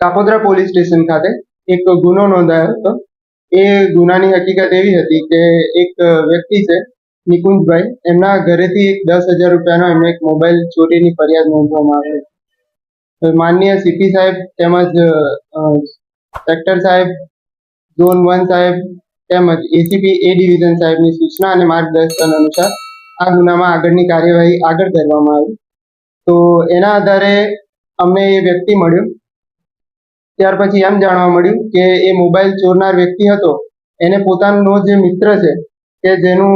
Kapodra police station ખાતે એક ગુનો નોંધાયો હતો. એ ગુનાની હકીકત એવી હતી કે એક વ્યક્તિ છે, નિકુંજભાઈ. એમના ઘરેથી એક દસ હજાર રૂપિયાનો એમને એક મોબાઈલ ચોરીની ફરિયાદ નોંધવામાં આવી હતી. માનનીય સીપી સાહેબ તેમજ સેક્ટર સાહેબ, ઝોન વન સાહેબ તેમજ એસીપી એ ડિવિઝન સાહેબની સૂચના અને માર્ગદર્શન અનુસાર આ ગુનામાં આગળની કાર્યવાહી આગળ કરવામાં આવી. તો એના આધારે અમને એ વ્યક્તિ મળ્યો. ત્યાર પછી એમ જાણવા મળ્યું કે એ મોબાઈલ ચોરનાર વ્યક્તિ હતો. એને પોતાનો જે મિત્ર છે, કે જેનું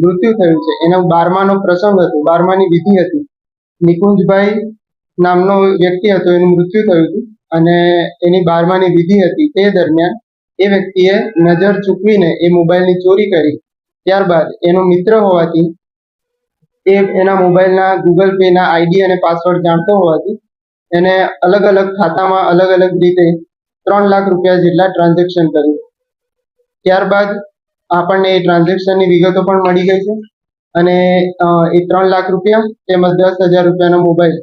મૃત્યુ થયું છે, એનો બારમાનો પ્રસંગ હતો, બારમાની વિધિ હતી. નિકુંજભાઈ નામનો વ્યક્તિ હતો, એનું મૃત્યુ થયું હતું અને એની બારમાની વિધિ હતી. તે દરમિયાન એ વ્યક્તિએ નજર ચૂકવીને એ મોબાઈલની ચોરી કરી. ત્યારબાદ એનો મિત્ર હોવાથી એ એના મોબાઈલના ગૂગલ પેના આઈડી અને પાસવર્ડ જાણતો હોવાથી એને અલગ અલગ ખાતામાં અલગ અલગ રીતે ત્રણ લાખ રૂપિયા જેટલા ટ્રાન્ઝેક્શન કર્યું. ત્યારબાદ આપણને એ ટ્રાન્ઝેક્શનની વિગતો પણ મળી ગઈ છે. અને એ ત્રણ લાખ રૂપિયા તેમજ દસ હજાર રૂપિયાનો મોબાઈલ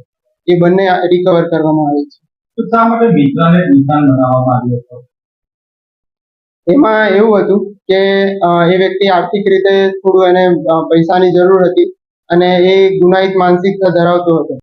એ બંને રિકવર કરવામાં આવે છે. તો શા માટે મિત્રને નિશાન બનાવવામાં આવ્યો હતો? એમાં એવું હતું કે એ વ્યક્તિ આર્થિક રીતે થોડું એને પૈસાની જરૂર હતી અને એ ગુનાહિત માનસિકતા ધરાવતો હતો.